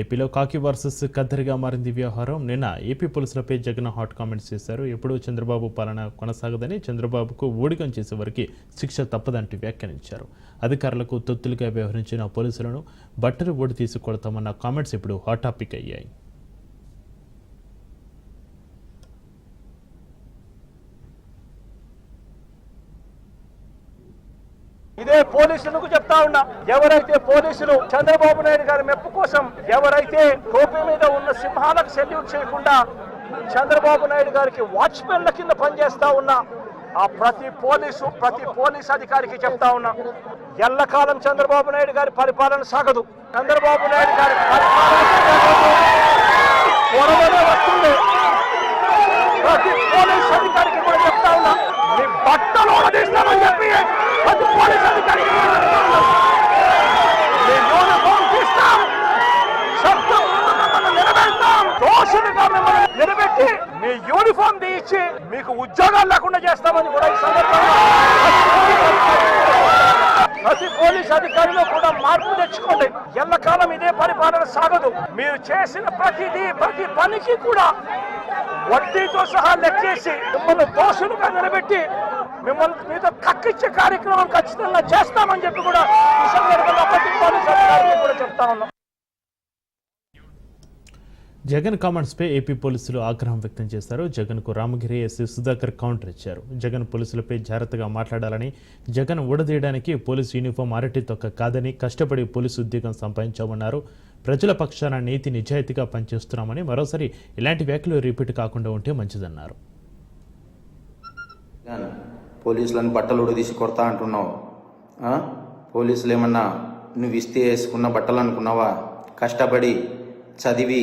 ఏపీలో కాకి వర్సెస్ కద్దరిగా మారింది వ్యవహారం. నిన్న ఏపీ పోలీసులపై జగన్ హాట్ కామెంట్స్ చేశారు. ఎప్పుడూ చంద్రబాబు పాలన కొనసాగదని చంద్రబాబుకు ఊడిగం చేసే వారికి శిక్ష తప్పదంటూ వ్యాఖ్యానించారు. అధికారులకు తొత్తులుగా వ్యవహరించిన పోలీసులను బట్టలు ఓడి తీసుకొడతామన్న కామెంట్స్ ఇప్పుడు హాట్ టాపిక్ అయ్యాయి. ఇదే పోలీసులకు చెప్తా ఉన్నా? ఎవరైతే పోలీసులు చంద్రబాబు నాయుడు గారి మెప్పు కోసం ఎవరైతే టోపీ మీద ఉన్న సింహాలకు సెల్యూట్ చేయకుండా చంద్రబాబు నాయుడు గారికి వాచ్మెన్ల కింద పనిచేస్తా ఉన్నా ఆ ప్రతి పోలీసు ప్రతి పోలీస్ అధికారికి చెప్తా ఉన్నా ఎల్లకాలం చంద్రబాబు నాయుడు గారి పరిపాలన సాగదు. చంద్రబాబు నాయుడు గారి పరిపాలన వస్తుంది. ప్రతి పోలీస్ అధికారికి కూడా చెప్తా ఉన్నా మీ బట్టలు ఓడదీస్తామని చెప్పి ప్రతి పోలీస్ అధికారికి కూడా చెప్తా ఉన్నా. మీ యూనిఫామ్ తీస్తాం శబ్దం మిమ్మల్ని నిలబెడతాం దోషులుగా మిమ్మల్ని నిలబెట్టి మీ యూనిఫామ్ తీయించి మీకు ఉద్యోగాలు లేకుండా చేస్తామని కూడా ఈ సందర్భంగా ప్రతి పోలీస్ అధికారిలో కూడా మార్పు తెచ్చుకోండి ఎల్లకాలం సాగదు. మీరు చేసిన ప్రతిదీ ప్రతి పనికి కూడా వడ్డీతో సహా లెక్కేసి మిమ్మల్ని దోషులుగా నిలబెట్టి మిమ్మల్ని మీతో కక్కిచ్చే కార్యక్రమం ఖచ్చితంగా చేస్తామని చెప్పి కూడా ఈ సందర్భంగా ప్రతి కూడా చెప్తా ఉన్నాం. జగన్ కామెంట్స్పై ఏపీ పోలీసులు ఆగ్రహం వ్యక్తం చేశారు. జగన్కు రామగిరి ఎస్సీ సుధాకర్ కౌంటర్ ఇచ్చారు. జగన్ పోలీసులపై జాగ్రత్తగా మాట్లాడాలని జగన్ ఊడదీయడానికి పోలీసు యూనిఫామ్ అరటి తొక్క కాదని కష్టపడి పోలీసు ఉద్యోగం సంపాదించామన్నారు. ప్రజల పక్షాన నీతి నిజాయితీగా పనిచేస్తున్నామని మరోసారి ఇలాంటి వ్యాఖ్యలు రిపీట్ కాకుండా ఉంటే మంచిదన్నారు. పోలీసులను బట్టలు ఉడదీసి కొడతా అంటున్నావు. పోలీసులు ఏమన్నా నువ్వు ఇస్తే వేసుకున్న బట్టలు అనుకున్నావా? కష్టపడి చదివి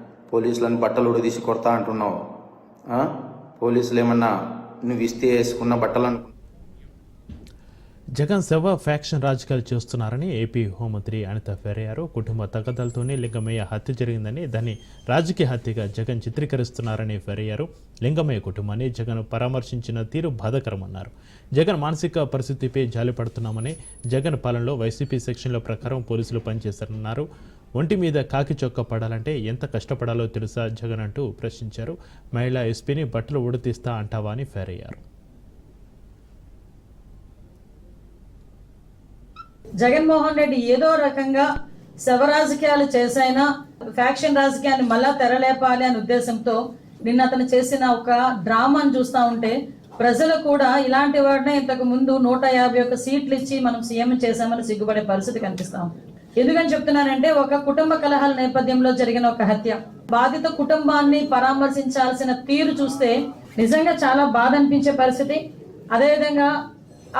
పోలీసులను బట్టలు ఉడదీసి కొడతా అంటున్నావు. పోలీసులు ఏమన్నా నువ్వు ఇస్తే వేసుకున్న బట్టలు అనుకు జగన్ శవ ఫ్యాక్షన్ రాజకీయాలు చేస్తున్నారని ఏపీ హోంమంత్రి అనిత ఫెరయారు కుటుంబ తగదలతోనే లింగమయ్య హత్య జరిగిందని దాన్ని రాజకీయ హత్యగా జగన్ చిత్రీకరిస్తున్నారని ఫెరయ్యారు లింగమయ్య కుటుంబాన్ని జగన్ పరామర్శించిన తీరు బాధకరమన్నారు. జగన్ మానసిక పరిస్థితిపై జాలిపడుతున్నామని జగన్ పాలనలో వైసీపీ సెక్షన్ల ప్రకారం పోలీసులు పనిచేశారన్నారు ఒంటి మీద కాకి చొక్క పడాలంటే ఎంత కష్టపడాలో తెలుసా? జగన్ అంటూ ప్రశ్నించారు. మహిళా ఎస్పీని బట్టలు ఉడతీస్తా అంటావా అని ఫెరయ్యారు. జగన్మోహన్ రెడ్డి ఏదో రకంగా శవ రాజకీయాలు చేసైనా ఫ్యాక్షన్ రాజకీయాన్ని మళ్ళా తెరలేపాలి అనే ఉద్దేశంతో నిన్న అతను చేసిన ఒక డ్రామాను చూస్తా ఉంటే ప్రజలు కూడా ఇలాంటి వాడినే ఇంతకు ముందు నూట యాభై ఒక్క సీట్లు ఇచ్చి మనం సీఎం చేశామని సిగ్గుపడే పరిస్థితి కనిపిస్తాం ఎందుకని చెప్తున్నానంటే ఒక కుటుంబ కలహాల నేపథ్యంలో జరిగిన ఒక హత్య. బాధిత కుటుంబాన్ని పరామర్శించాల్సిన తీరు చూస్తే నిజంగా చాలా బాధ అనిపించే పరిస్థితి. అదేవిధంగా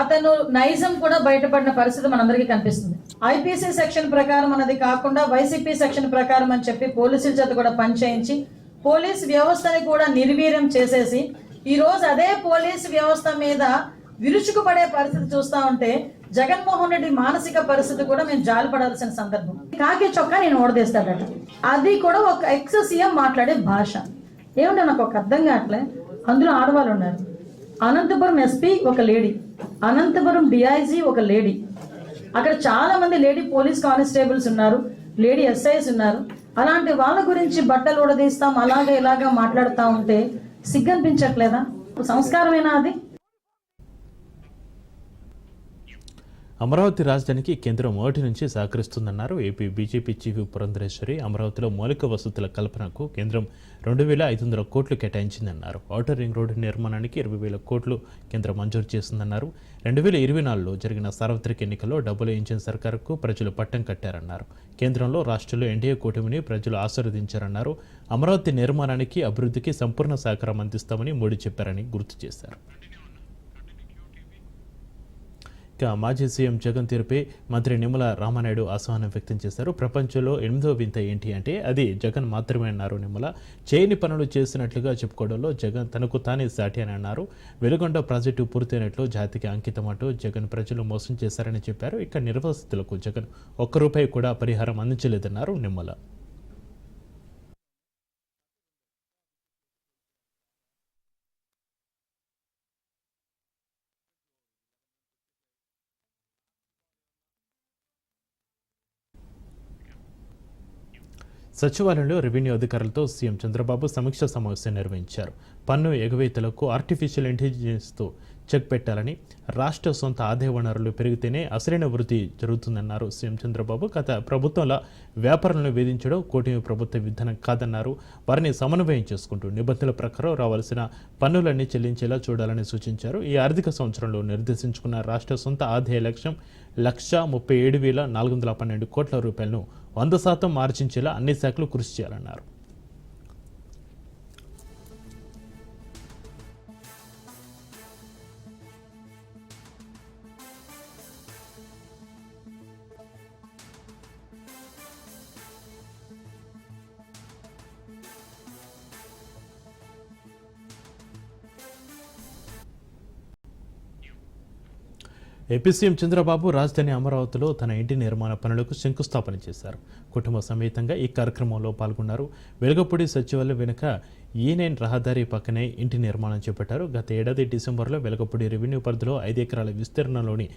అతను నైజం కూడా బయటపడిన పరిస్థితి మనందరికీ కనిపిస్తుంది. ఐపీసీ సెక్షన్ ప్రకారం అన్నది కాకుండా వైసీపీ సెక్షన్ ప్రకారం అని చెప్పి పోలీసుల చేత కూడా పనిచేయించి పోలీస్ వ్యవస్థని కూడా నిర్వీర్యం చేసేసి ఈ రోజు అదే పోలీస్ వ్యవస్థ మీద విరుచుకుపడే పరిస్థితి చూస్తా ఉంటే జగన్మోహన్ రెడ్డి మానసిక పరిస్థితి కూడా మేము జాలిపడాల్సిన సందర్భం కాకి చొక్కా నేను ఓడదీస్తాడట. అది కూడా ఒక ఎక్స్ సీఎం మాట్లాడే భాష. ఏమిటో నాకు ఒక అర్థం కావట్లే? అందులో ఆడవాళ్ళు ఉన్నారు. అనంతపురం ఎస్పీ ఒక లేడీ అనంతపురం డిఐజీ ఒక లేడీ అక్కడ చాలా మంది లేడీ పోలీస్ కానిస్టేబుల్స్ ఉన్నారు. లేడీ ఎస్ఐస్ ఉన్నారు. అలాంటి వాళ్ళ గురించి బట్టలు ఉడదీస్తాం అలాగే ఇలాగా మాట్లాడుతూ ఉంటే సిగ్గనిపించట్లేదా? సంస్కారమేనా అది? అమరావతి రాజధానికి కేంద్రం మొదటి నుంచి సహకరిస్తుందన్నారు. ఏపీ బీజేపీ చీఫ్ పురంధరేశ్వరి అమరావతిలో మౌలిక వసతుల కల్పనకు కేంద్రం రెండు వేల ఐదు వందల కోట్లు కేటాయించిందన్నారు. ఔటర్ రింగ్ రోడ్డు నిర్మాణానికి ఇరవై వేల కోట్లు కేంద్రం మంజూరు చేసిందన్నారు రెండు వేల ఇరవై నాలుగులో జరిగిన సార్వత్రిక ఎన్నికల్లో డబ్బులు ఇచ్చిన సర్కారుకు ప్రజలు పట్టం కట్టారన్నారు. కేంద్రంలో రాష్ట్రంలో ఎన్డీఏ కూటమిని ప్రజలు ఆశీర్వదించారన్నారు. అమరావతి నిర్మాణానికి అభివృద్ధికి సంపూర్ణ సహకారం అందిస్తామని మోడీ చెప్పారని గుర్తు చేశారు. ఇక మాజీ సీఎం జగన్ తీరుపై మంత్రి నిమ్మల రామానాయుడు అసహనం వ్యక్తం చేశారు. ప్రపంచంలో ఎనిమిదో వింత ఏంటి అంటే అది జగన్ మాత్రమే అన్నారు నిమ్మల చేయని పనులు చేసినట్లుగా చెప్పుకోవడంలో జగన్ తనకు తానే సాటి అని అన్నారు. వెలుగొండ ప్రాజెక్టు పూర్తయినట్లు జాతికి అంకితం అంటూ జగన్ ప్రజలు మోసం చేశారని చెప్పారు. ఇక నిర్వాసితులకు జగన్ ఒక్క రూపాయి కూడా పరిహారం అందించలేదన్నారు నిమ్మల సచివాలయంలో రెవెన్యూ అధికారులతో సీఎం చంద్రబాబు సమీక్ష సమావేశం నిర్వహించారు. పన్ను ఎగవేతలకు ఆర్టిఫిషియల్ ఇంటెలిజెన్స్తో చెక్ పెట్టాలని రాష్ట్ర సొంత ఆదాయ వనరులు పెరిగితేనే అసలైన వృద్ధి జరుగుతుందన్నారు సీఎం చంద్రబాబు. గత ప్రభుత్వంలో వ్యాపారులను వేధించడం కూటమి ప్రభుత్వ విధానం కాదన్నారు. వారిని సమన్వయం చేసుకుంటూ నిబంధనల ప్రకారం రావాల్సిన పన్నులన్నీ చెల్లించేలా చూడాలని సూచించారు. ఈ ఆర్థిక సంవత్సరంలో నిర్దేశించుకున్న రాష్ట్ర సొంత ఆదాయ లక్ష్యం లక్ష ముప్పై ఏడు వేల నాలుగు వందల పన్నెండు కోట్ల రూపాయలను వంద శాతం మార్చించేలా అన్ని శాఖలు కృషి చేయాలన్నారు. ఏపీ సీఎం చంద్రబాబు రాజధాని అమరావతిలో తన ఇంటి నిర్మాణ పనులకు శంకుస్థాపన చేశారు. కుటుంబ సమేతంగా ఈ కార్యక్రమంలో పాల్గొన్నారు. వెలగపూడి సచివాలయం వెనుక ఈనైన్ రహదారి పక్కనే ఇంటి నిర్మాణం చేపట్టారు. గత ఏడాది డిసెంబర్లో వెలగపూడి రెవెన్యూ పరిధిలో ఐదు ఎకరాల విస్తీర్ణంలోని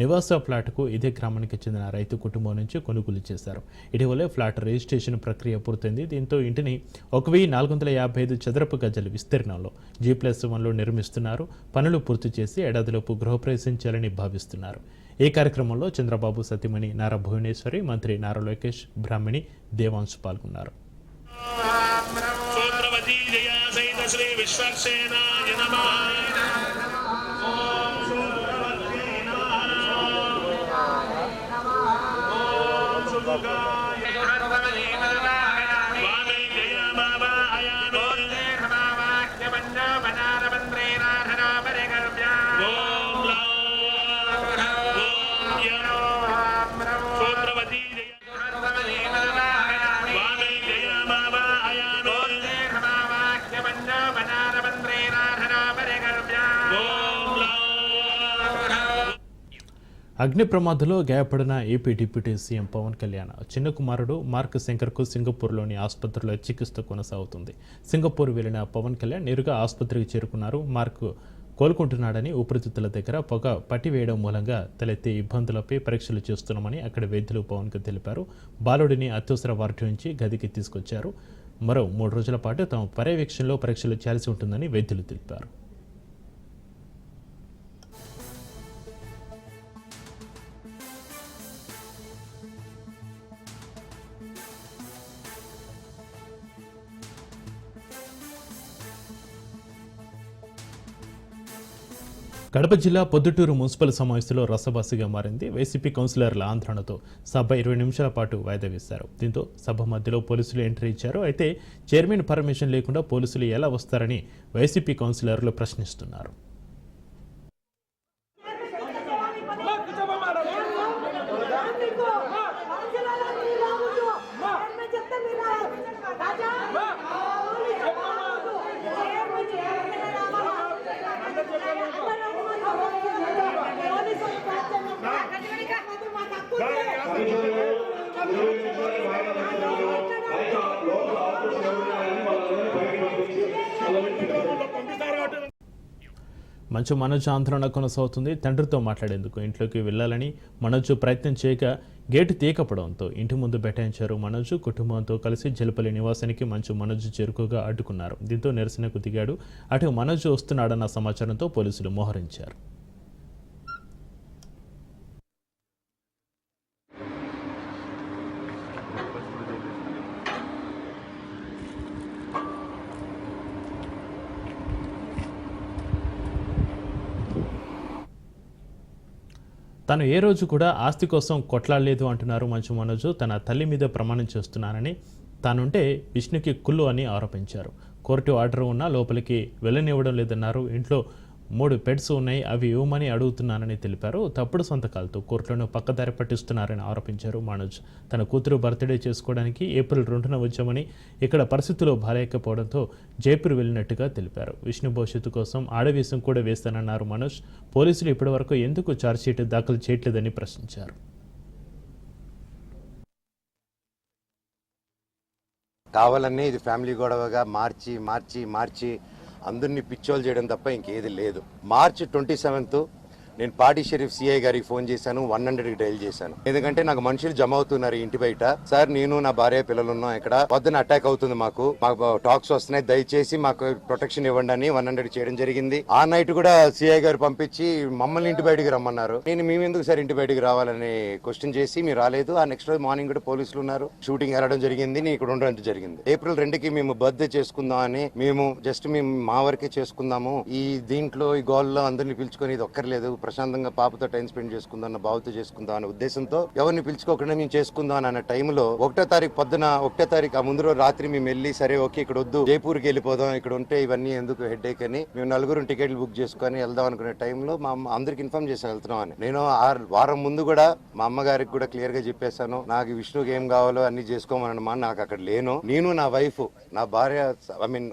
నివాస ఫ్లాట్కు ఇదే గ్రామానికి చెందిన రైతు కుటుంబం నుంచి కొనుగోలు చేశారు. ఇటీవలే ఫ్లాట్ రిజిస్ట్రేషన్ ప్రక్రియ పూర్తయింది. దీంతో ఇంటిని ఒక వెయ్యి నాలుగు వందల యాభై ఐదు చదరపు గజల విస్తీర్ణంలో జీ ప్లస్ వన్లో నిర్మిస్తున్నారు. పనులు పూర్తి చేసి ఏడాదిలోపు గృహప్రవేశం చేయాలని భావిస్తున్నారు. ఈ కార్యక్రమంలో చంద్రబాబు సతీమణి నారా భువనేశ్వరి మంత్రి నారా లోకేష్ బ్రాహ్మణి దేవాంశ్ పాల్గొన్నారు. శ్రీ విశ్వక్సేనాయ నమః. 歌。అగ్ని ప్రమాదంలో గాయపడిన AP deputy CM Pawan Kalyan చిన్న కుమారుడు మార్క్ శంకర్కు సింగపూర్లోని ఆసుపత్రిలో చికిత్స కొనసాగుతుంది. సింగపూర్ వెళ్ళిన పవన్ కళ్యాణ్ నేరుగా ఆసుపత్రికి చేరుకున్నారు. మార్క్ కోలుకుంటున్నాడని ఉపరితిత్తుల దగ్గర పొగ పట్టివేయడం మూలంగా తలెత్తే ఇబ్బందులపై పరీక్షలు చేస్తున్నామని అక్కడ వైద్యులు పవన్కు తెలిపారు. బాలుడిని అత్యవసర వార్డు నుంచి గదికి తీసుకొచ్చారు. మరో మూడు రోజుల పాటు తమ పర్యవేక్షణలో పరీక్షలు చేయాల్సి ఉంటుందని వైద్యులు తెలిపారు. కడప జిల్లా పొద్దుటూరు మున్సిపల్ సమావేశంలో రసబాసిగా మారింది. వైసీపీ కౌన్సిలర్ల ఆందోళనతో సభ ఇరవై నిమిషాల పాటు వాయిదా వేశారు. దీంతో సభ మధ్యలో పోలీసులు ఎంట్రీ ఇచ్చారు. అయితే చైర్మన్ పర్మిషన్ లేకుండా పోలీసులు ఎలా వస్తారని వైసీపీ కౌన్సిలర్లు ప్రశ్నిస్తున్నారు. మంచు మనోజ్ ఆందోళన కొనసాగుతుంది. తండ్రితో మాట్లాడేందుకు ఇంట్లోకి వెళ్ళాలని మనోజ్ ప్రయత్నం చేయక గేటు తీయకపోవడంతో ఇంటి ముందు బెటాయించారు మనోజ్. కుటుంబంతో కలిసి జలపల్లి నివాసానికి మంచు మనోజ్ చేరుకోగా అడ్డుకున్నారు. దీంతో నిరసనకు దిగాడు. అటు మనోజ్ వస్తున్నాడన్న సమాచారంతో పోలీసులు మోహరించారు. తను ఏ రోజు కూడా ఆస్తి కోసం కొట్లాడలేదు అంటున్నారు మంచు మనోజు. తన తల్లి మీద ప్రమాణం చేస్తున్నానని తానుంటే విష్ణుకి కుళ్ళు అని ఆరోపించారు. కోర్టు ఆర్డర్ ఉన్నా లోపలికి వెళ్ళనివ్వడం లేదన్నారు. ఇంట్లో మూడు పెట్స్ ఉన్నాయి అవి ఇవ్వమని అడుగుతున్నానని తెలిపారు. తప్పుడు సంతకాలతో కోర్టులను పక్కదారి పట్టిస్తున్నారని ఆరోపించారు మనోజ్. తన కూతురు బర్త్డే చేసుకోవడానికి ఏప్రిల్ రెండున వచ్చామని ఇక్కడ పరిస్థితులు బాలేకపోవడంతో జైపూర్ వెళ్ళినట్టుగా తెలిపారు. విష్ణు భవిష్యత్తు కోసం ఆడవేషం కూడా వేస్తానన్నారు మనోజ్. పోలీసులు ఇప్పటివరకు ఎందుకు ఛార్జ్షీట్ దాఖలు చేయట్లేదని ప్రశ్నించారు. కావాలన్నీ ఇది ఫ్యామిలీ గొడవగా మార్చి మార్చి మార్చి అందరినీ పిచ్చోలు చేయడం తప్ప ఇంకేది లేదు. మార్చి ట్వంటీ సెవెంత్ నేను పాడి షరీఫ్ సిఐ గారికి ఫోన్ చేశాను వన్ హండ్రెడ్ డైల్ చేశాను. ఎందుకంటే నాకు మనుషులు జమ అవుతున్నారు ఇంటి బయట. సార్ నేను నా భార్య పిల్లలు ఉన్నాం ఇక్కడ. పొద్దున అటాక్ అవుతుంది మాకు. మాకు టాక్స్ వస్తున్నాయి. దయచేసి మాకు ప్రొటెక్షన్ ఇవ్వండి అని వన్ హండ్రెడ్ చేయడం జరిగింది. ఆ నైట్ కూడా సిఐ గారు పంపించి మమ్మల్ని ఇంటి బయటికి రమ్మన్నారు. నేను మేము ఎందుకు సార్ ఇంటి బయటికి రావాలని క్వశ్చన్ చేసి మీరు రాలేదు. ఆ నెక్స్ట్ రోజు మార్నింగ్ కూడా పోలీసులు ఉన్నారు. షూటింగ్ వెళ్ళడం జరిగింది. నేను ఇక్కడ ఉండడం జరిగింది. ఏప్రిల్ రెండుకి మేము బర్త్డే చేసుకుందాం అని మేము జస్ట్ మేము మా వరకే చేసుకుందాము. ఈ దీంట్లో ఈ గోల్లో అందరిని పిలుచుకొని ఇది ఒక్కర్లేదు. ప్రశాంతంగా పాపతో టైం స్పెండ్ చేసుకుందాం అన్న బావతో చేసుకుందాం అనే ఉద్దేశంతో ఎవరిని పిలుచుకోకుండా మేము చేసుకుందాం అన్న టైంలో ఒకటో తారీఖు పొద్దున ఒకటో తారీఖు ఆ ముందు రోజు రాత్రి మేము వెళ్ళి సరే ఓకే ఇక్కడ వద్దు జైపూర్కి వెళ్ళిపోదాం ఇక్కడ ఉంటే ఇవన్నీ ఎందుకు హెడ్ ఏక్ అని మేము నలుగురు టికెట్లు బుక్ చేసుకొని వెళ్దాం అనుకునే టైంలో మా అమ్మ అందరికి ఇన్ఫార్మ్ చేసి వెళ్తున్నాం అని. నేను ఆ వారం ముందు కూడా మా అమ్మగారికి కూడా క్లియర్గా చెప్పేశాను నాకు విష్ణుకి ఏం కావాలో అన్ని చేసుకోమనమా నాకు అక్కడ లేను. నేను నా వైఫ్ నా భార్య ఐ మీన్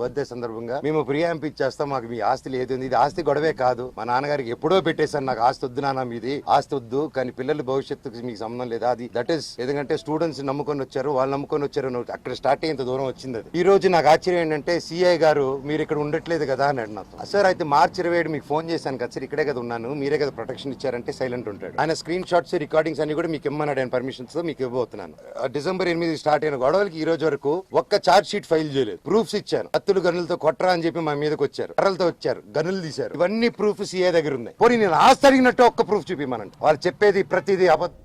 బర్త్డే సందర్భంగా మేము ప్రియాంప్ ఇచ్చేస్తాం మాకు మీ ఆస్తి లేదు ఇది ఆస్తి గొడవే కాదు. మా నాన్నగారికి ఎప్పుడో పెట్టేశాను. నాకు ఆస్తి వద్దు నాన్న మీది. ఆస్తి వద్దు కానీ పిల్లల భవిష్యత్తుకి మీకు సంబంధం లేదా? అది దట్ ఈస్ ఎందుకంటే స్టూడెంట్స్ నమ్ముకొని వచ్చారు వాళ్ళు నమ్ముకొని వచ్చారు అక్కడ స్టార్ట్ అయ్యేంత దూరం వచ్చింది అది. ఈ రోజు నాకు ఆశ్చర్యం ఏంటంటే సిఐ గారు మీరు ఇక్కడ ఉండట్లేదు కదా అని అన్నాడు సార్ అయితే మార్చి ఇరవై ఏడు మీకు ఫోన్ చేశాను కదా సార్ ఇక్కడే కదా ఉన్నాను మీరే కదా ప్రొటెక్షన్ ఇచ్చారంటే సైలెంట్ ఉంటాడు. ఆయన స్క్రీన్ షాట్స్ రికార్డింగ్స్ అన్ని కూడా మీకు ఇమ్మన్నాడు ఆయన పర్మిషన్స్తో మీకు ఇవ్వబోతున్నాను. డిసెంబర్ ఎనిమిది స్టార్ట్ అయిన గొడవలకి ఈ రోజు వరకు ఒక్క చార్జ్ షీట్ ఫైల్ చేయలేదు. ప్రూఫ్స్ ఇచ్చాను. కత్తులు గనులతో కొట్టరా అని చెప్పి మా మీదకి వచ్చారు. కర్రలతో వచ్చారు. గనులు తీశారు. ఇవన్నీ ప్రూఫ్ సిఐ దగ్గర ఉన్నాయి. పోనీ నేను ఆస్తి అడిగినట్టు ఒక్క ప్రూఫ్ చూపిమనండి వాళ్ళు చెప్పేది ప్రతిదీ అబద్ధం.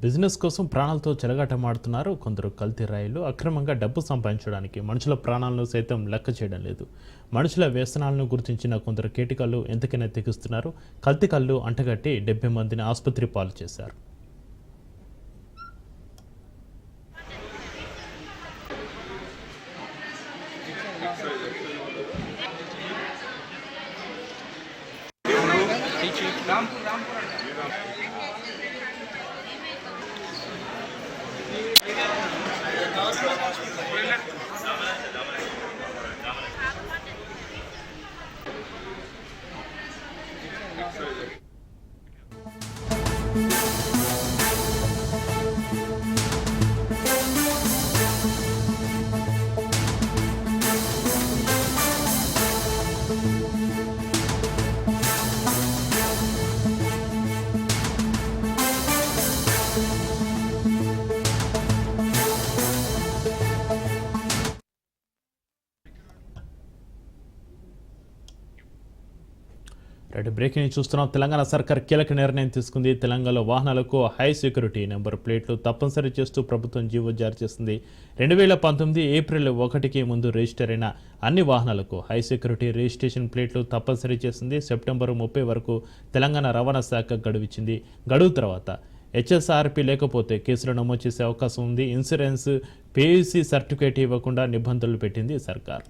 బిజినెస్ కోసం ప్రాణాలతో చెలగాటమాడుతున్నారు కొందరు కల్తీ రాయిలు. అక్రమంగా డబ్బు సంపాదించడానికి మనుషుల ప్రాణాలను సైతం లెక్క చేయడం లేదు. మనుషుల వ్యసనాలను గుర్తించిన కొందరు కేటికల్లు ఎంతకైనా తెగిస్తున్నారు. కల్తీ కళ్ళు అంటగట్టి డెబ్బై మందిని ఆసుపత్రి పాలు చేశారు. బ్రేకింగ్ చూస్తున్నాం. తెలంగాణ సర్కార్ కీలక నిర్ణయం తీసుకుంది. తెలంగాణలో వాహనాలకు హై సెక్యూరిటీ నెంబర్ ప్లేట్లు తప్పనిసరి చేస్తూ ప్రభుత్వం జీవో జారీ చేసింది. రెండు వేల పంతొమ్మిది ఏప్రిల్ ఒకటికి ముందు రిజిస్టర్ అయిన అన్ని వాహనాలకు హై సెక్యూరిటీ రిజిస్ట్రేషన్ ప్లేట్లు తప్పనిసరి చేసింది. సెప్టెంబర్ ముప్పై వరకు తెలంగాణ రవాణా శాఖ గడువిచ్చింది. గడువు తర్వాత హెచ్ఎస్ఆర్పి లేకపోతే కేసులు నమోదు చేసే అవకాశం ఉంది. ఇన్సూరెన్స్ పేయూసీ సర్టిఫికేట్ ఇవ్వకుండా నిబంధనలు పెట్టింది సర్కార్.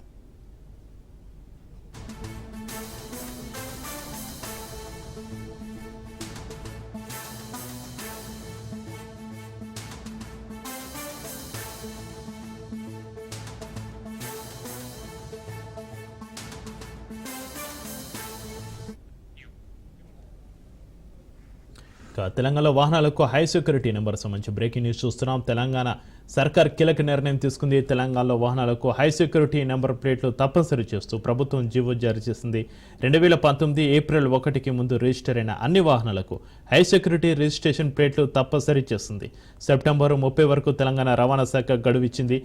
తెలంగాణలో వాహనాలకు హై సెక్యూరిటీ నెంబర్ సంబంధించి బ్రేకింగ్ న్యూస్ చూస్తున్నాం. తెలంగాణ సర్కార్ కీలక నిర్ణయం తీసుకుంది. తెలంగాణలో వాహనాలకు హై సెక్యూరిటీ నెంబర్ ప్లేట్లు తప్పనిసరి చేస్తూ ప్రభుత్వం జీవో జారీ చేసింది. రెండు వేల పంతొమ్మిది ఏప్రిల్ ఒకటికి ముందు రిజిస్టర్ అయిన అన్ని వాహనాలకు హై సెక్యూరిటీ రిజిస్ట్రేషన్ ప్లేట్లు తప్పనిసరి చేస్తుంది సెప్టెంబర్ ముప్పై వరకు తెలంగాణ రవాణా శాఖ గడువు ఇచ్చింది.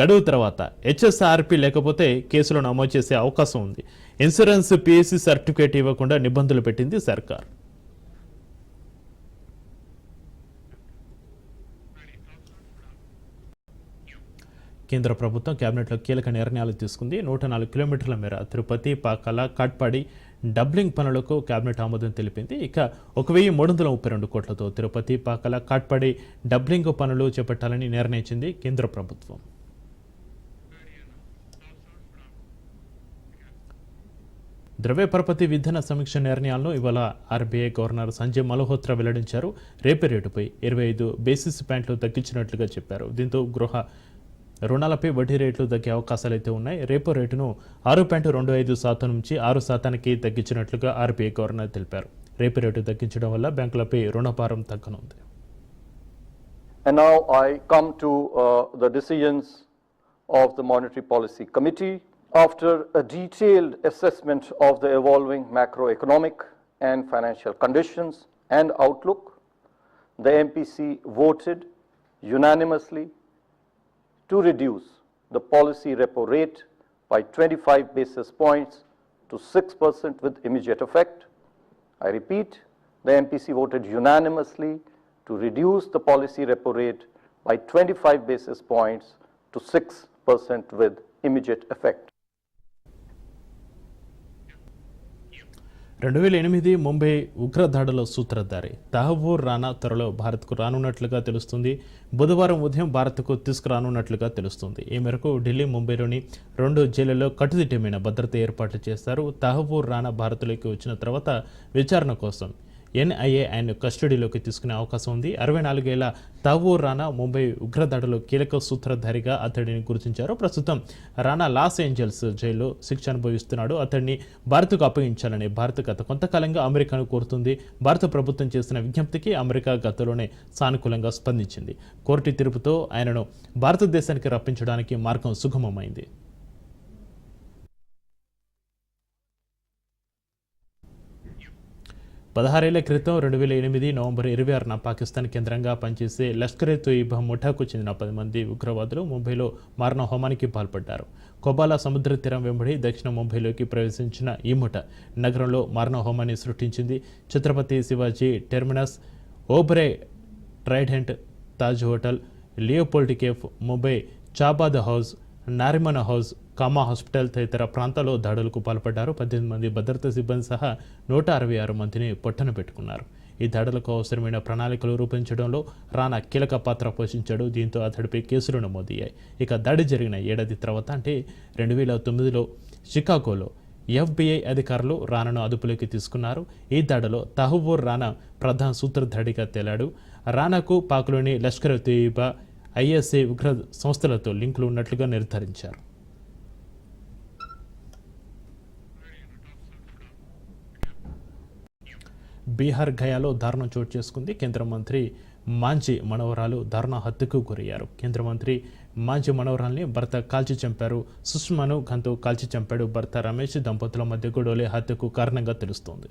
గడువు తర్వాత హెచ్ఎస్ఆర్పి లేకపోతే కేసులు నమోదు చేసే అవకాశం ఉంది. ఇన్సూరెన్స్ పిఎస్సి సర్టిఫికేట్ ఇవ్వకుండా నిబంధనలు పెట్టింది సర్కార్. కేంద్ర ప్రభుత్వం కేబినెట్లో కీలక నిర్ణయాలు తీసుకుంది. నూట నాలుగు కిలోమీటర్ల మేర తిరుపతి పాకల కాట్పాడి డబ్లింగ్ పనులకు కేబినెట్ ఆమోదం తెలిపింది. ఇక ఒక వెయ్యి మూడు వందల ముప్పై రెండు కోట్లతో తిరుపతి పాకల కాట్పాడి డబ్లింగ్ పనులు చేపట్టాలని నిర్ణయించింది కేంద్ర ప్రభుత్వం. ద్రవ్య పరపతి విధాన సమీక్ష నిర్ణయాలను ఇవాళ ఆర్బీఐ గవర్నర్ సంజయ్ మల్హోత్రా వెల్లడించారు. రేపే రేటుపై ఇరవై ఐదు బేసిస్ పాయింట్లు తగ్గించినట్లుగా చెప్పారు. దీంతో గృహ రుణాలపై వడ్డీ రేట్లు తగ్గే అవకాశాలైతే ఉన్నాయి రేపో రేటును ఆరు పాయింట్ రెండు ఐదు శాతం నుంచి ఆరు శాతానికి తగ్గించినట్లుగా ఆర్బీఐ గవర్నర్ తెలిపారు రేపు రేటు తగ్గించడం వల్ల బ్యాంకులపై రుణభారం తగ్గనుంది And now I come to uh, the decisions of the Monetary Policy Committee. After a detailed assessment of the evolving macroeconomic and financial conditions and outlook, the MPC voted unanimously to reduce the policy repo rate by 25 basis points to 6% with immediate effect. I repeat, the MPC voted unanimously to reduce the policy repo rate by 25 basis points to 6% with immediate effect. రెండు వేల ఎనిమిది ముంబై ఉగ్రదాడుల సూత్రధారి తహవూర్ రానా త్వరలో భారత్కు రానున్నట్లుగా తెలుస్తుంది. బుధవారం ఉదయం భారత్కు తీసుకురానున్నట్లుగా తెలుస్తుంది. ఈ మేరకు ఢిల్లీ ముంబైలోని రెండు జైళ్ళలో కట్టుదిట్టమైన భద్రత ఏర్పాట్లు చేస్తారు. తహవూర్ రానా భారత్లోకి వచ్చిన తర్వాత విచారణ కోసం ఎన్ఐఏ ఆయన కస్టడీలోకి తీసుకునే అవకాశం ఉంది. అరవై నాలుగేళ్ళ తహవూర్ రానా ముంబై ఉగ్రదాడిలో కీలక సూత్రధారిగా అతడిని గుర్తించారు. ప్రస్తుతం రానా లాస్ ఏంజల్స్ జైల్లో శిక్ష అనుభవిస్తున్నాడు. అతడిని భారత్కు అప్పగించాలని భారత్ గత కొంతకాలంగా అమెరికాను కోరుతుంది. భారత ప్రభుత్వం చేసిన విజ్ఞప్తికి అమెరికా గతంలోనే సానుకూలంగా స్పందించింది. కోర్టు తీర్పుతో ఆయనను భారతదేశానికి రప్పించడానికి మార్గం సుగమమైంది. పదహారేళ్ళ క్రితం రెండు వేల ఎనిమిది నవంబర్ ఇరవై ఆరున పాకిస్తాన్ కేంద్రంగా పనిచేసే లష్కర్ ఎ తోయిబా ముఠాకు చెందిన పది మంది ఉగ్రవాదులు ముంబైలో మారణ హోమానికి పాల్పడ్డారు. కొబాలా సముద్ర తీరం వెంబడి దక్షిణ ముంబైలోకి ప్రవేశించిన ఈ ముఠ నగరంలో మారణ హోమాన్ని సృష్టించింది Chhatrapati Shivaji terminus Oberoi Trident Taj hotel Leopold cafe Mumbai Chabad house Nariman house Cama hospital తదితర ప్రాంతాల్లో దాడులకు పాల్పడ్డారు. పద్దెనిమిది మంది భద్రతా సిబ్బంది సహా నూట అరవై ఆరు మందిని పొట్టన పెట్టుకున్నారు. ఈ దాడులకు అవసరమైన ప్రణాళికలు రూపొందించడంలో రానా కీలక పాత్ర పోషించాడు. దీంతో అతడిపై కేసులు నమోదయ్యాయి. ఇక దాడి జరిగిన ఏడాది తర్వాత అంటే రెండు వేల తొమ్మిదిలో షికాగోలో ఎఫ్బిఐ అధికారులు రానాను అదుపులోకి తీసుకున్నారు. ఈ దాడిలో తహబూర్ రానా ప్రధాన సూత్రధాడిగా తేలాడు. రానాకు పాక్లోని లష్కర్ ఎ తోయిబా ఐఎస్ఏ ఉగ్ర సంస్థలతో లింకులు ఉన్నట్లుగా నిర్ధారించారు. బీహార్ గయాలో దారుణం చోటు చేసుకుంది. కేంద్ర మంత్రి మాంజీ మనవరాలు దారుణ హత్యకు గురయ్యారు. కేంద్ర మంత్రి మాంచి మనవరాల్ని భర్త కాల్చి చంపారు. సుష్మాను గంతు కాల్చి చంపాడు భర్త రమేష్ దంపతుల మధ్య గొడవలే హత్యకు కారణంగా తెలుస్తోంది.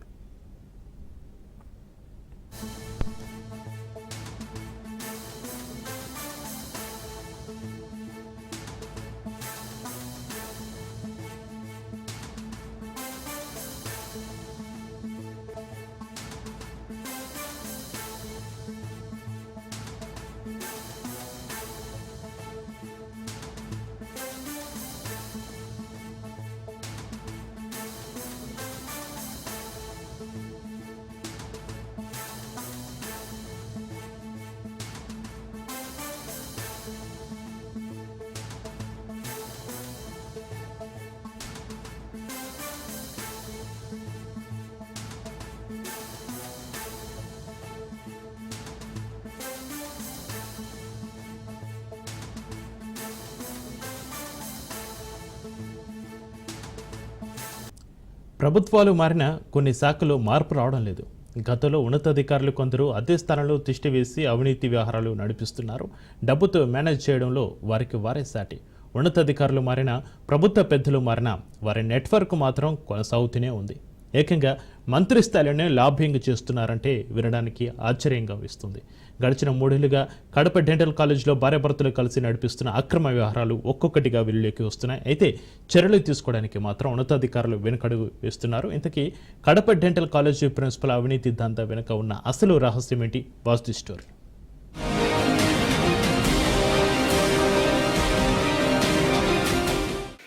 ప్రభుత్వాలు మారిన కొన్ని శాఖలు మార్పు రావడం లేదు. గతంలో ఉన్నతాధికారులు కొందరు అదే స్థానంలో తిష్టి వేసి అవినీతి వ్యవహారాలు నడిపిస్తున్నారు. డబ్బుతో మేనేజ్ చేయడంలో వారికి వారే సాటి. ఉన్నతాధికారులు మారినా ప్రభుత్వ పెద్దలు మారిన వారి నెట్వర్క్ మాత్రం కొనసాగుతూనే ఉంది. ఏకంగా మంత్రి స్థాయిలోనే లాభ్యంగా చేస్తున్నారంటే వినడానికి ఆశ్చర్యంగా వేస్తుంది గడిచిన మూడేళ్ళుగా కడప డెంటల్ కాలేజీలో భార్యాభర్తలు కలిసి నడిపిస్తున్న అక్రమ వ్యవహారాలు ఒక్కొక్కటిగా వెలుగులోకి వస్తున్నాయి. అయితే చర్యలు తీసుకోవడానికి మాత్రం ఉన్నతాధికారులు వెనుకడుగు వేస్తున్నారు. ఇంతకీ కడప డెంటల్ కాలేజీ ప్రిన్సిపల్ అవినీతి దంతా వెనుక ఉన్న అసలు రహస్యం ఏంటి? Was the story.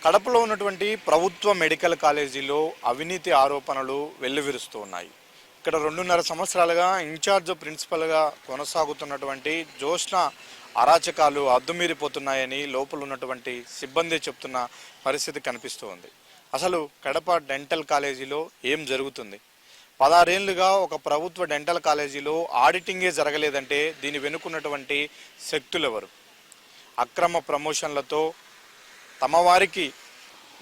కడపలో ఉన్నటువంటి ప్రభుత్వ మెడికల్ కాలేజీలో అవినీతి ఆరోపణలు వెల్లువిరుస్తూ ఉన్నాయి. ఇక్కడ రెండున్నర సంవత్సరాలుగా ఇన్ఛార్జ్ ప్రిన్సిపల్గా కొనసాగుతున్నటువంటి జోష్న అరాచకాలు అద్దుమీరిపోతున్నాయని లోపల ఉన్నటువంటి సిబ్బంది చెప్తున్న పరిస్థితి కనిపిస్తూ ఉంది అసలు కడప డెంటల్ కాలేజీలో ఏం జరుగుతుంది? పదారేళ్ళుగా ఒక ప్రభుత్వ డెంటల్ కాలేజీలో ఆడిటింగే జరగలేదంటే దీని వెనుకున్నటువంటి శక్తులు ఎవరు అక్రమ ప్రమోషన్లతో తమ వారికి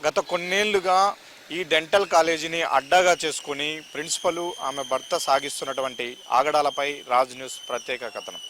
గత కొన్నేళ్ళుగా ఈ డెంటల్ కాలేజీని అడ్డాగా చేసుకుని ప్రిన్సిపల్ ఆమె భర్త సాగిస్తున్నటువంటి ఆగడాలపై రాజ్ న్యూస్ ప్రత్యేక కథనం.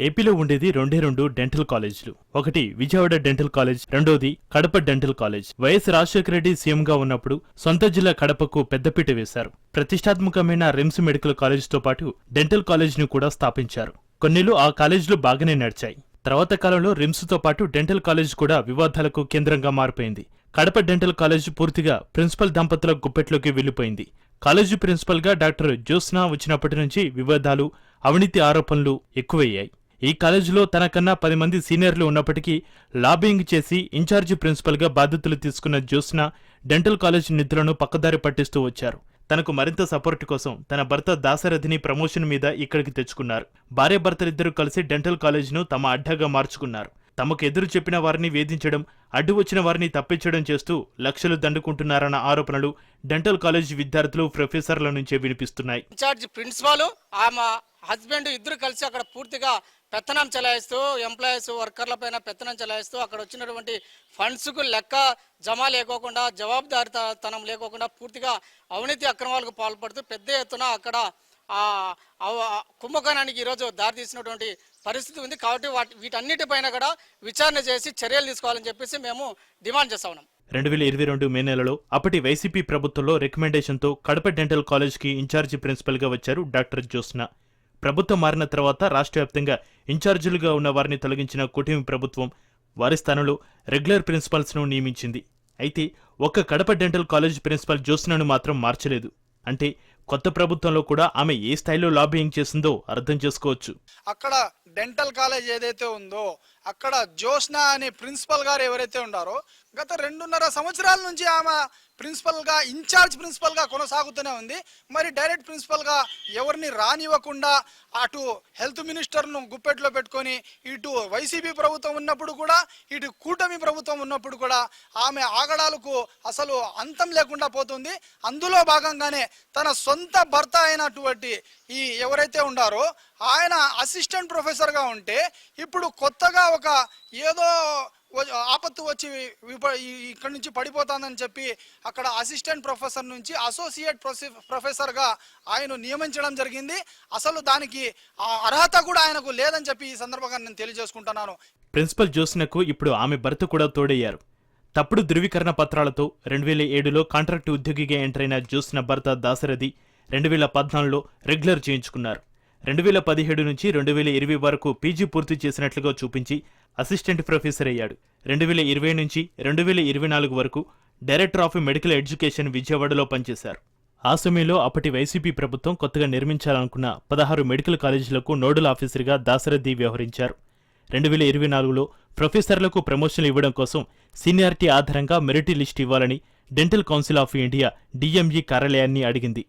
ఏపీలో ఉండేది రెండే రెండు డెంటల్ కాలేజీలు. ఒకటి విజయవాడ డెంటల్ కాలేజ్ రెండోది Kadapa dental college. YS Rajasekhara Reddy సీఎంగా ఉన్నప్పుడు సొంత జిల్లా కడపకు పెద్దపీట వేశారు. ప్రతిష్టాత్మకమైన రిమ్స్ మెడికల్ కాలేజ్తో పాటు డెంటల్ కాలేజ్ను కూడా స్థాపించారు. కొన్నేళ్ళు ఆ కాలేజీలు బాగానే నడిచాయి. తర్వాత కాలంలో రిమ్స్తో పాటు డెంటల్ కాలేజ్ కూడా వివాదాలకు కేంద్రంగా మారిపోయింది. కడప డెంటల్ కాలేజ్ పూర్తిగా ప్రిన్సిపల్ దంపతుల గుప్పెట్లోకి వెళ్ళిపోయింది కాలేజీ ప్రిన్సిపల్గా డాక్టర్ జ్యోత్స్నా వచ్చినప్పటి నుంచి వివాదాలు అవినీతి ఆరోపణలు ఎక్కువయ్యాయి. ఈ కాలేజీలో తనకన్నా పది మంది సీనియర్లు ఉన్నప్పటికీ లాబింగ్ చేసి ఇన్ఛార్జి ప్రిన్సిపల్గా బాధ్యతలు తీసుకున్న జ్యోత్స్న డెంటల్ కాలేజ్ నిధులను పక్కదారి పట్టిస్తూ వచ్చారు. తనకు మరింత సపోర్ట్ కోసం తన భర్త దాసరథిని ప్రమోషన్ మీద ఇక్కడికి తెచ్చుకున్నారు. భార్య భర్తలిద్దరూ కలిసి డెంటల్ కాలేజ్ను తమ అడ్డాగా మార్చుకున్నారు. తమకు ఎదురు చెప్పిన వారిని వేధించడం అడ్డు వచ్చిన వారిని తప్పించడం చేస్తూ లక్షలు దండుకుంటున్నారన్న ఆరోపణలు డెంటల్ కాలేజ్ విద్యార్థులు ప్రొఫెసర్ల నుంచే వినిపిస్తున్నాయి. ఇన్ఛార్జ్ ప్రిన్సిపాల్ ఆమె హస్బెండ్ ఇద్దరు కలిసి అక్కడ పూర్తిగా పెత్తనం చెలాయిస్తూ ఎంప్లాయీస్ వర్కర్ల పైన పెత్తనం చెలాయిస్తూ అక్కడ వచ్చినటువంటి ఫండ్స్కు లెక్క జమ లేకోకుండా జవాబుదారితనం లేకోకుండా పూర్తిగా అవినీతి అక్రమాలకు పాల్పడుతూ పెద్ద ఎత్తున అక్కడ కుంభకోణానికి ఈరోజు దారితీసినటువంటి పరిస్థితి ఉంది. కాబట్టి వాటి వీటన్నిటిపైన కూడా విచారణ చేసి చర్యలు తీసుకోవాలని చెప్పేసి మేము డిమాండ్ చేస్తా ఉన్నాం. రెండు వేల ఇరవై రెండు మే నెలలో అప్పటి వైసీపీ ప్రభుత్వంలో రికమెండేషన్తో కడప డెంటల్ కాలేజ్కి ఇన్ఛార్జి ప్రిన్సిపల్గా వచ్చారు డాక్టర్ జ్యోత్స్న. ప్రభుత్వం మారిన తర్వాత రాష్ట్ర వ్యాప్తంగా ఇన్ఛార్జీలుగా ఉన్న వారిని తొలగించిన కూటమి ప్రభుత్వం వారి స్థానంలో రెగ్యులర్ ప్రిన్సిపల్స్ను నియమించింది. అయితే ఒక్క కడప డెంటల్ కాలేజ్ ప్రిన్సిపల్ జ్యోత్స్నను మాత్రం మార్చలేదు. అంటే కొత్త ప్రభుత్వంలో కూడా ఆమె ఏ స్థాయిలో లాబియింగ్ చేసిందో అర్థం చేసుకోవచ్చు. అక్కడ డెంటల్ కాలేజ్ ఏదైతే ఉందో అక్కడ జ్యోత్స్న అనే ప్రిన్సిపల్ గారు ఎవరైతే ఉన్నారో గత రెండున్నర సంవత్సరాల నుంచి ఆమె ప్రిన్సిపల్గా ఇన్ఛార్జ్ ప్రిన్సిపల్గా కొనసాగుతూనే ఉంది. మరి డైరెక్ట్ ప్రిన్సిపల్గా ఎవరిని రానివ్వకుండా అటు హెల్త్ మినిస్టర్ను గుప్పెట్లో పెట్టుకొని ఇటు వైసీపీ ప్రభుత్వం ఉన్నప్పుడు కూడా ఇటు కూటమి ప్రభుత్వం ఉన్నప్పుడు కూడా ఆమె ఆగడాలకు అసలు అంతం లేకుండా పోతుంది. అందులో భాగంగానే తన సొంత భర్త అయినటువంటి ఈ ఎవరైతే ఉండారో ఆయన అసిస్టెంట్ ప్రొఫెసర్గా ఉంటే ఇప్పుడు కొత్తగా ఒక ఏదో ఆపత్తు వచ్చి ఇక్కడ ఇక్కడి నుంచి పడిపోతానని చెప్పి అక్కడ అసిస్టెంట్ ప్రొఫెసర్ నుంచి అసోసియేట్ ప్రొఫె- ప్రొఫెసర్గా ఆయన నియమించడం జరిగింది. అసలు దానికి ఆ అర్హత కూడా ఆయనకు లేదని చెప్పి ఈ సందర్భంగా నేను తెలియజేసుకుంటున్నాను. ప్రిన్సిపల్ జ్యోత్స్నకు ఇప్పుడు ఆమె భర్త కూడా తోడయ్యారు. తప్పుడు ధృవీకరణ పత్రాలతో రెండు వేల ఏడులో కాంట్రాక్ట్ ఉద్యోగిగా ఎంటర్ అయిన జ్యోత్స్న భర్త దాశరథి రెండు వేల పద్నాలుగులో రెగ్యులర్ చేయించుకున్నారు. రెండు వేల పదిహేడు నుంచి రెండు వేల ఇరవై వరకు పీజీ పూర్తి చేసినట్లుగా చూపించి అసిస్టెంట్ ప్రొఫెసర్ అయ్యాడు. రెండు వేల ఇరవై నుంచి రెండు వేల ఇరవై నాలుగు వరకు డైరెక్టర్ ఆఫ్ మెడికల్ ఎడ్యుకేషన్ విజయవాడలో పనిచేశారు. ఆ సమయంలో అప్పటి వైసీపీ ప్రభుత్వం కొత్తగా నిర్మించాలనుకున్న పదహారు మెడికల్ కాలేజీలకు నోడల్ ఆఫీసర్గా దాసరథి వ్యవహరించారు. రెండు వేల ఇరవై నాలుగులో ప్రొఫెసర్లకు ప్రమోషన్లు ఇవ్వడం కోసం సీనియారిటీ ఆధారంగా మెరిట్ లిస్ట్ ఇవ్వాలని dental council of India DME కార్యాలయాన్ని అడిగింది.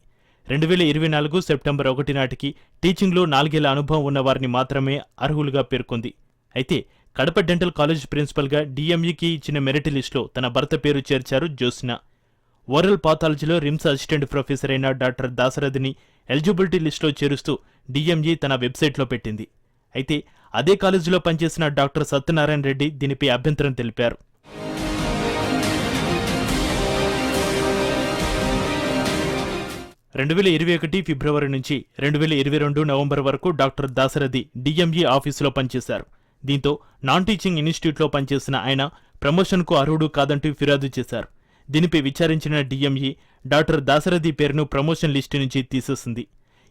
రెండు వేల ఇరవై నాలుగు సెప్టెంబర్ ఒకటి నాటికి టీచింగ్లో నాలుగేళ్ళ అనుభవం ఉన్న వారిని మాత్రమే అర్హులుగా పేర్కొంది. అయితే కడప డెంటల్ కాలేజ్ ప్రిన్సిపల్గా డిఎంఈకి ఇచ్చిన మెరిట్ లిస్టులో తన భర్త పేరు చేర్చారు జ్యోత్స్న. ఓరల్ పాథాలజీలో రిమ్స్ అసిస్టెంట్ ప్రొఫెసర్ అయిన డాక్టర్ దాసరథిని ఎలిజిబిలిటీ లిస్టులో చేరుస్తూ డిఎంఈ తన వెబ్సైట్లో పెట్టింది. అయితే అదే కాలేజీలో పనిచేసిన డాక్టర్ సత్యనారాయణ రెడ్డి దీనిపై అభ్యంతరం తెలిపారు. రెండు వేల ఇరవై ఒకటి ఫిబ్రవరి నుంచి రెండు వేల ఇరవై రెండు నవంబర్ వరకు డాక్టర్ దాసరథి డిఎంఈ ఆఫీసులో పనిచేశారు. దీంతో నాన్ టీచింగ్ ఇన్స్టిట్యూట్లో పనిచేసిన ఆయన ప్రమోషన్కు అర్హుడు కాదంటూ ఫిర్యాదు చేశారు. దీనిపై విచారించిన డిఎంఈ డాక్టర్ దాసరథి పేరును ప్రమోషన్ లిస్టు నుంచి తీసేసింది.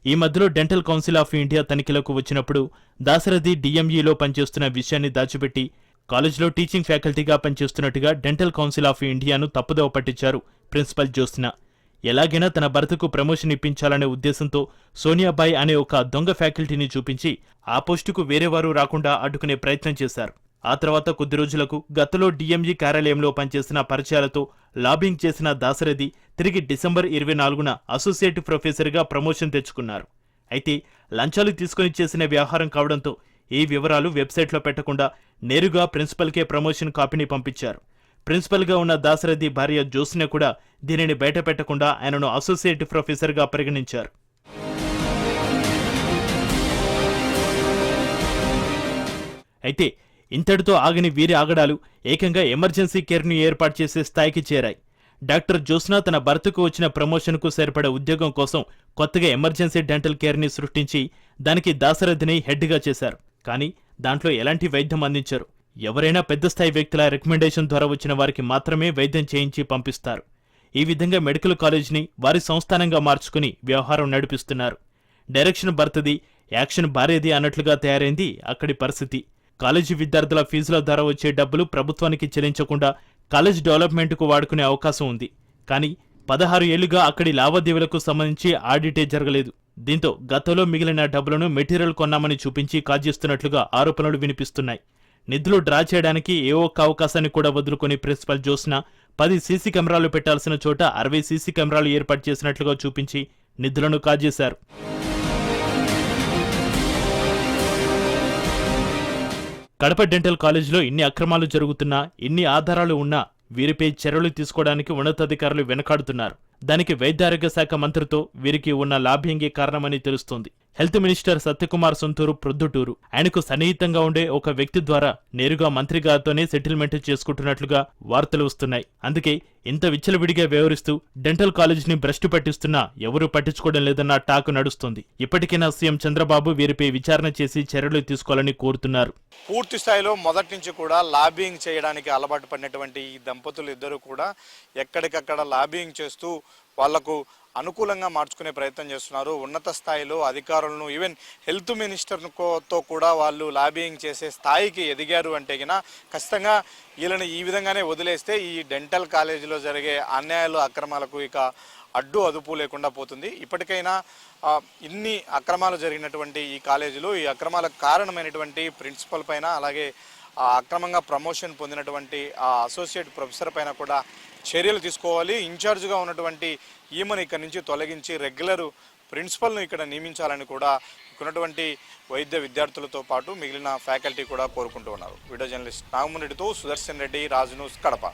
ఈ మధ్యలో డెంటల్ కౌన్సిల్ ఆఫ్ ఇండియా తనిఖీలకు వచ్చినప్పుడు దాసరథి డిఎంఈలో పనిచేస్తున్న విషయాన్ని దాచిపెట్టి కాలేజీలో టీచింగ్ ఫ్యాకల్టీగా పనిచేస్తున్నట్టుగా డెంటల్ కౌన్సిల్ ఆఫ్ ఇండియాను తప్పుదోవ పట్టించారు ప్రిన్సిపల్ జ్యోత్స్న. ఎలాగైనా తన భర్తకు ప్రమోషన్ ఇప్పించాలనే ఉద్దేశంతో సోనియాబాయ్ అనే ఒక దొంగ ఫ్యాకల్టీని చూపించి ఆ పోస్టుకు వేరేవారు రాకుండా అడ్డుకునే ప్రయత్నం చేశారు. ఆ తర్వాత కొద్ది రోజులకు గతంలో డిఎంజీ కార్యాలయంలో పనిచేసిన పరిచయాలతో లాబింగ్ చేసిన దాసరథి తిరిగి డిసెంబర్ ఇరవై నాలుగున అసోసియేట్ ప్రొఫెసర్గా ప్రమోషన్ తెచ్చుకున్నారు. అయితే లంచాలు తీసుకుని చేసిన వ్యవహారం కావడంతో ఈ వివరాలు వెబ్సైట్లో పెట్టకుండా నేరుగా ప్రిన్సిపల్కే ప్రమోషన్ కాపీని పంపించారు. ప్రిన్సిపల్గా ఉన్న దాసరథి భార్య జ్యోత్స్న కూడా దీనిని బయటపెట్టకుండా ఆయనను అసోసియేట్ ప్రొఫెసర్గా పరిగణించారు. అయితే ఇంతటితో ఆగని వీరి ఆగడాలు ఏకంగా ఎమర్జెన్సీ కేర్ను ఏర్పాటు చేసే స్థాయికి చేరాయి. డాక్టర్ జ్యోత్స్న తన భర్తకు వచ్చిన ప్రమోషన్కు సరిపడే ఉద్యోగం కోసం కొత్తగా ఎమర్జెన్సీ డెంటల్ కేర్ని సృష్టించి దానికి దాసరథిని హెడ్గా చేశారు. కానీ దాంట్లో ఎలాంటి వైద్యం అందించారు. ఎవరైనా పెద్ద స్థాయి వ్యక్తుల రికమెండేషన్ ద్వారా వచ్చిన వారికి మాత్రమే వైద్యం చేయించి పంపిస్తారు. ఈ విధంగా మెడికల్ కాలేజ్ని వారి సంస్థానంగా మార్చుకుని వ్యవహారం నడిపిస్తున్నారు. డైరెక్షన్ భర్తది యాక్షన్ భార్యది అన్నట్లుగా తయారైంది అక్కడి పరిస్థితి. కాలేజీ విద్యార్థుల ఫీజుల ద్వారా వచ్చే డబ్బులు ప్రభుత్వానికి చెల్లించకుండా కాలేజ్ డెవలప్మెంట్కు వాడుకునే అవకాశం ఉంది. కానీ పదహారు ఏళ్ళుగా అక్కడి లావాదేవీలకు సంబంధించి ఆడిటే జరగలేదు. దీంతో గతంలో మిగిలిన డబ్బులను మెటీరియల్ కొన్నామని చూపించి కాజేస్తున్నట్లుగా ఆరోపణలు వినిపిస్తున్నాయి. నిధులు డ్రా చేయడానికి ఏ ఒక్క అవకాశాన్ని కూడా వదులుకొని ప్రిన్సిపల్ జోస్న పది సీసీ కెమెరాలు పెట్టాల్సిన చోట అరవై సీసీ కెమెరాలు ఏర్పాటు చేసినట్లుగా చూపించి నిధులను కాజేశారు. కడప డెంటల్ కాలేజీలో ఇన్ని అక్రమాలు జరుగుతున్నా ఇన్ని ఆధారాలు ఉన్నా వీరిపై చర్యలు తీసుకోవడానికి ఉన్నతాధికారులు వెనకాడుతున్నారు. దానికి వైద్యారోగ్య శాఖ మంత్రితో వీరికి ఉన్న లాభ్యంగే కారణమని తెలుస్తోంది. హెల్త్ మినిస్టర్ సత్యకుమార్ సొంతూరు ప్రొద్దుటూరు. ఆయనకు సన్నిహితంగా ఉండే ఒక వ్యక్తి ద్వారా నేరుగా మంత్రి గారితోనే సెటిల్మెంట్ చేసుకుంటున్నట్లుగా వార్తలు వస్తున్నాయి. అందుకే ఇంత విచ్చలవిడిగా వ్యవహరిస్తూ డెంటల్ కాలేజీని భ్రష్టు పట్టిస్తున్నా ఎవరూ పట్టించుకోవడం లేదన్న టాక్ నడుస్తుంది. ఇప్పటికైనా సీఎం చంద్రబాబు వీరిపై విచారణ చేసి చర్యలు తీసుకోవాలని కోరుతున్నారు. పూర్తి స్థాయిలో మొదటి నుంచి కూడా లాబింగ్ చేయడానికి అలవాటు పడినటువంటి ఈ దంపతులు ఇద్దరు కూడా ఎక్కడికక్కడ లాబింగ్ చేస్తూ వాళ్ళకు అనుకూలంగా మార్చుకునే ప్రయత్నం చేస్తున్నారు. ఉన్నత స్థాయిలో అధికారులను ఈవెన్ హెల్త్ మినిస్టర్తో కూడా వాళ్ళు లాబింగ్ చేసే స్థాయికి ఎదిగారు అంటే గిన ఖచ్చితంగా వీళ్ళని ఈ విధంగానే వదిలేస్తే ఈ డెంటల్ కాలేజీలో జరిగే అన్యాయాలు అక్రమాలకు ఇక అడ్డు అదుపు లేకుండా పోతుంది. ఇప్పటికైనా ఇన్ని అక్రమాలు జరిగినటువంటి ఈ కాలేజీలో ఈ అక్రమాలకు కారణమైనటువంటి ప్రిన్సిపల్ పైన అలాగే అక్రమంగా ప్రమోషన్ పొందినటువంటి ఆ అసోసియేట్ ప్రొఫెసర్ పైన కూడా చర్యలు తీసుకోవాలి. ఇన్ఛార్జ్గా ఉన్నటువంటి ఈమెను ఇక్కడ నుంచి తొలగించి రెగ్యులర్ ప్రిన్సిపల్ను ఇక్కడ నియమించాలని కూడా ఉన్నటువంటి వైద్య విద్యార్థులతో పాటు మిగిలిన ఫ్యాకల్టీ కూడా కోరుకుంటూ ఉన్నారు. వీడియో జర్నలిస్ట్ నాగమన్ రెడ్డితో సుదర్శన్ రెడ్డి రాజు న్యూస్ కడప.